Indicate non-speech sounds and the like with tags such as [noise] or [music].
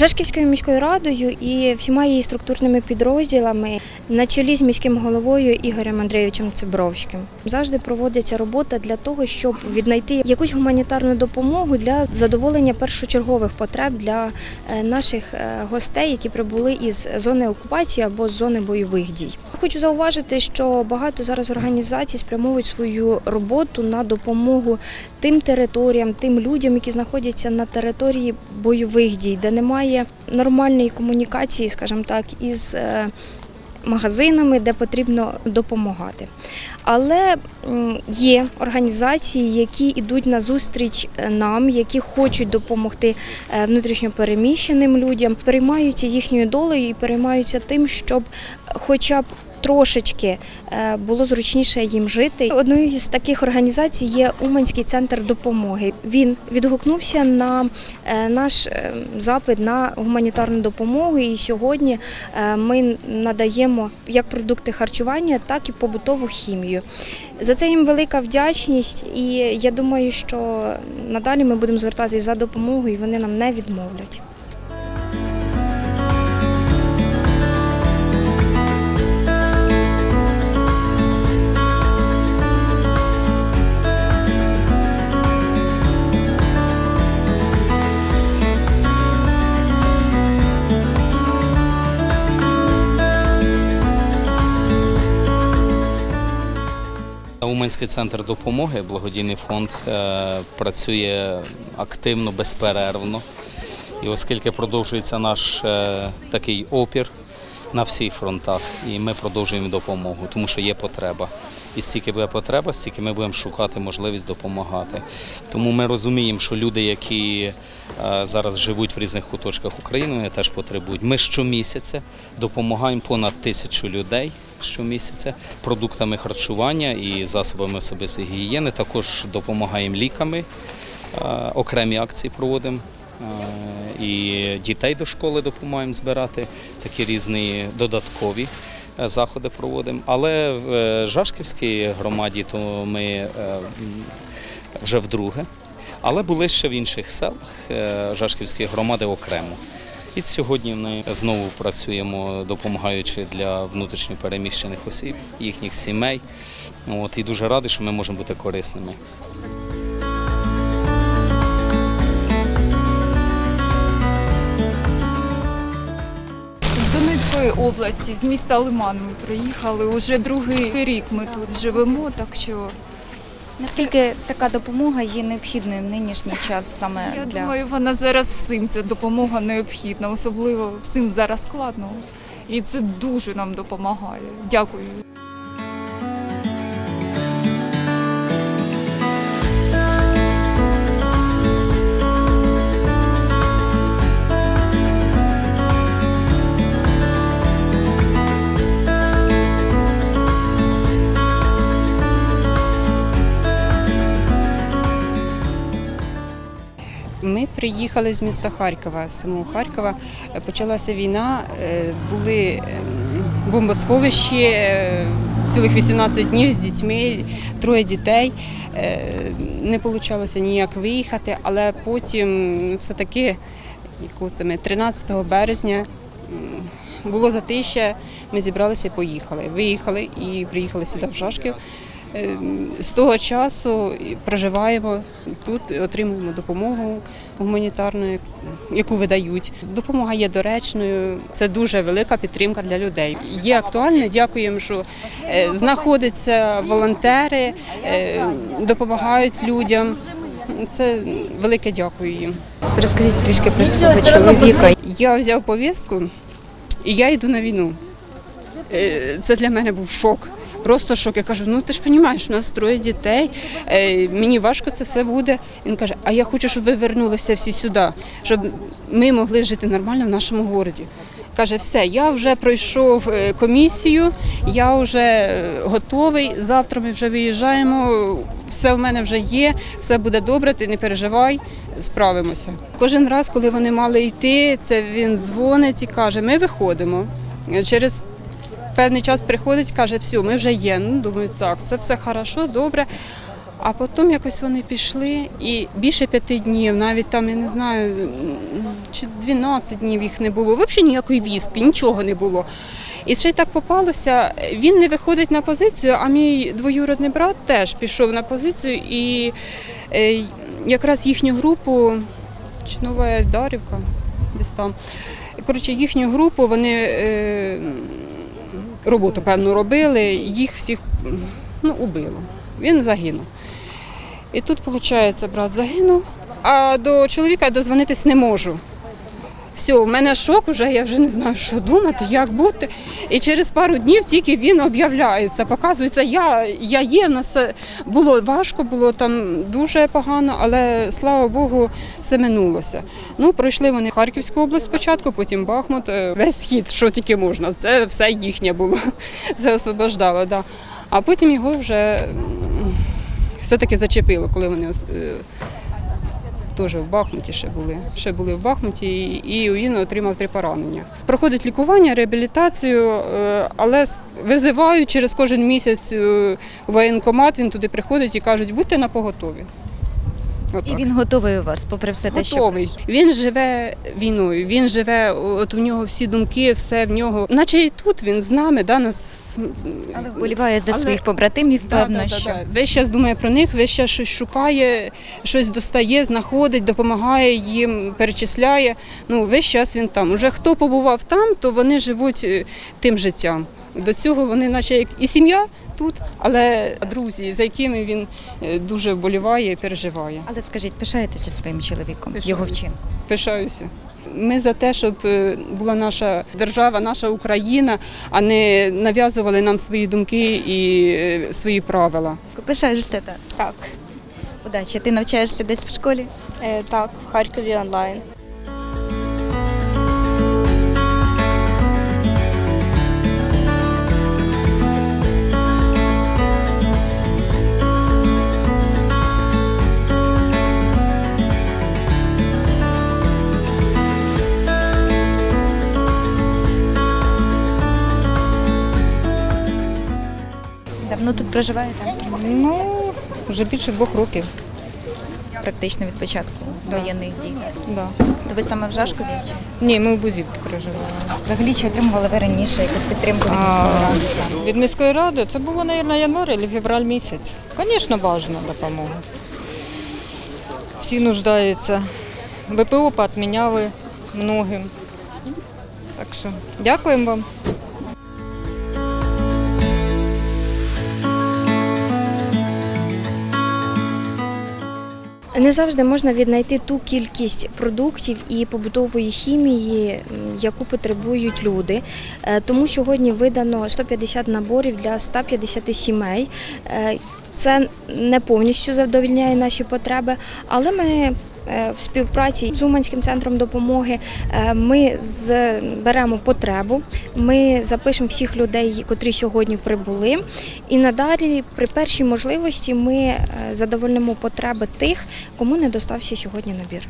Жашківською міською радою і всіма її структурними підрозділами на чолі з міським головою Ігорем Андрійовичем Цибровським завжди проводиться робота для того, щоб віднайти якусь гуманітарну допомогу для задоволення першочергових потреб для е, наших е, гостей, які прибули із зони окупації або з зони бойових дій. Хочу зауважити, що багато зараз організацій спрямовують свою роботу на допомогу тим територіям, тим людям, які знаходяться на території бойових дій, де немає нормальної комунікації, скажімо так, із е, магазинами, де потрібно допомагати. Але є організації, які йдуть на зустріч е, нам, які хочуть допомогти е, внутрішньопереміщеним людям, переймаються їхньою долею і переймаються тим, щоб хоча б Трошечки е, було зручніше їм жити. Одною з таких організацій є Уманський центр допомоги. Він відгукнувся на е, наш е, запит на гуманітарну допомогу. І сьогодні ми надаємо як продукти харчування, так і побутову хімію. За це їм велика вдячність, і я думаю, що надалі ми будемо звертатись за допомогою, і вони нам не відмовлять. Уманський центр допомоги, благодійний фонд, е, працює активно, безперервно. І оскільки продовжується наш е, такий опір на всіх фронтах, і ми продовжуємо допомогу, тому що є потреба. І стільки буде потреба, стільки ми будемо шукати можливість допомагати. Тому ми розуміємо, що люди, які е, зараз живуть в різних куточках України, вони теж потребують. Ми щомісяця допомагаємо понад тисячу людей щомісяця продуктами харчування і засобами особистої гігієни. Також допомагаємо ліками, е, окремі акції проводимо. І дітей до школи допомагаємо збирати, такі різні додаткові е, заходи проводимо. Але в е, Жашківській громаді то ми е, вже вдруге. Але були ще в інших селах Жашківської громади окремо. І сьогодні ми знову працюємо, допомагаючи для внутрішньопереміщених осіб, їхніх сімей. От, і дуже радий, що ми можемо бути корисними. Донецької області, з міста Лиман ми приїхали. Уже другий рік ми тут живемо, так що Наскільки така допомога є необхідною в нинішній час саме я для думаю, вона зараз всім ця допомога необхідна, особливо всім зараз складно. І це дуже нам допомагає. Дякую. Ми приїхали з міста Харкова, з самого Харкова. Почалася війна, е, були ем, бомбосховищі, е, цілих 18 днів з дітьми, троє дітей. Е, Не вийшло ніяк виїхати, але потім все-таки, яку 13 березня, було затища, ми зібралися і поїхали. Виїхали і приїхали сюди в Жашків. Е, З того часу проживаємо тут, отримуємо допомогу гуманітарну, яку видають. Допомога є доречною. Це дуже велика підтримка для людей. Є актуальне. Дякуємо, що е, знаходяться волонтери, е, допомагають людям. Це велике дякую їм. розкажіть трішки про свого чоловіка. Я взяв повістку і я йду на війну. Е, Це для мене був шок. Просто шок. Я кажу, ну ти ж розумієш, у нас троє дітей, е, мені важко це все буде. Він каже, а я хочу, щоб ви вернулися всі сюди, щоб ми могли жити нормально в нашому місті. Каже, все, я вже пройшов е, комісію, я вже е, готовий. Завтра ми вже виїжджаємо. Все в мене вже є, все буде добре, ти не переживай, справимося. Кожен раз, коли вони мали йти, це він дзвонить і каже, ми виходимо. Через певний час приходить, каже, все, ми вже є. Ну, думаю, так, це все хорошо, добре. А потім якось вони пішли і більше п'яти днів, навіть там, я не знаю, чи 12 днів їх не було. Взагалі ніякої вістки, нічого не було. І ще й так попалося. Він не виходить на позицію, а мій двоюродний брат теж пішов на позицію і е, якраз їхню групу, чи нова Дарівка, десь там. Коротше, їхню групу вони е, роботу певну робили, їх всіх ну, убило. Він загинув. І тут, виходить, брат загинув, а до чоловіка дозвонитись не можу. Все, в мене шок, вже я вже не знаю, що думати, як бути. І через пару днів тільки він об'являється. Показується, я, я є, в нас було важко, було там дуже погано, але слава Богу, все минулося. Ну, пройшли вони Харківську область спочатку, потім Бахмут, е, весь схід, що тільки можна. Це все їхнє було. [laughs] Це освобождало, да. А потім його вже все-таки зачепило, коли вони е, теж в Бахмуті ще були. Ще були в Бахмуті, і він отримав три поранення. Проходить лікування, реабілітацію, е, але визивають через кожен місяць е, воєнкомат, він туди приходить і кажуть, будьте на поготові. І він готовий у вас, попри все те, що Готовий. Він живе війною. Він живе, от у нього всі думки, все в нього. Наче і тут він з нами, да, нас але вболіває за Але- своїх побратимів, Да, певно, да, да, що да. Весь час думає про них, весь час щось шукає, щось достає, знаходить, допомагає їм, перечисляє. Ну, весь час він там. Уже хто побував там, то вони живуть е, тим життям. До цього вони, наче як і сім'я тут, але друзі, за якими він е, дуже вболіває і переживає. Але скажіть, пишаєтеся своїм чоловіком, Пишаюсь. його вчинком? Пишаюся. Ми за те, щоб е, була наша держава, наша Україна, а не нав'язували нам свої думки і е, свої правила. Пишаєшся так. Так, Удачі. Ти навчаєшся десь в школі? е, так, в Харкові онлайн. Проживаєте? Ну, вже більше двох років. Практично від початку воєнних дій. Да. То ви саме в Жашкові? Чи? Ні, ми в Бузівці проживали. Взагалі, чи отримували ви раніше якусь підтримку від А, міської ради? від міської ради це було, мабуть, январь або февраль місяць. Звісно, важна допомога. Всі нуждаються. ВПО поотміняли многим. Так що дякуємо вам. Не завжди можна віднайти ту кількість продуктів і побутової хімії, яку потребують люди. Е, Тому сьогодні видано 150 наборів для 150 сімей. Е, Це не повністю задовільняє наші потреби, але ми в співпраці з Уманським центром допомоги е, ми зберемо потребу. Ми запишемо всіх людей, котрі сьогодні прибули. І надалі, при першій можливості, ми е, задовольнимо потреби тих, кому не достався сьогодні набір.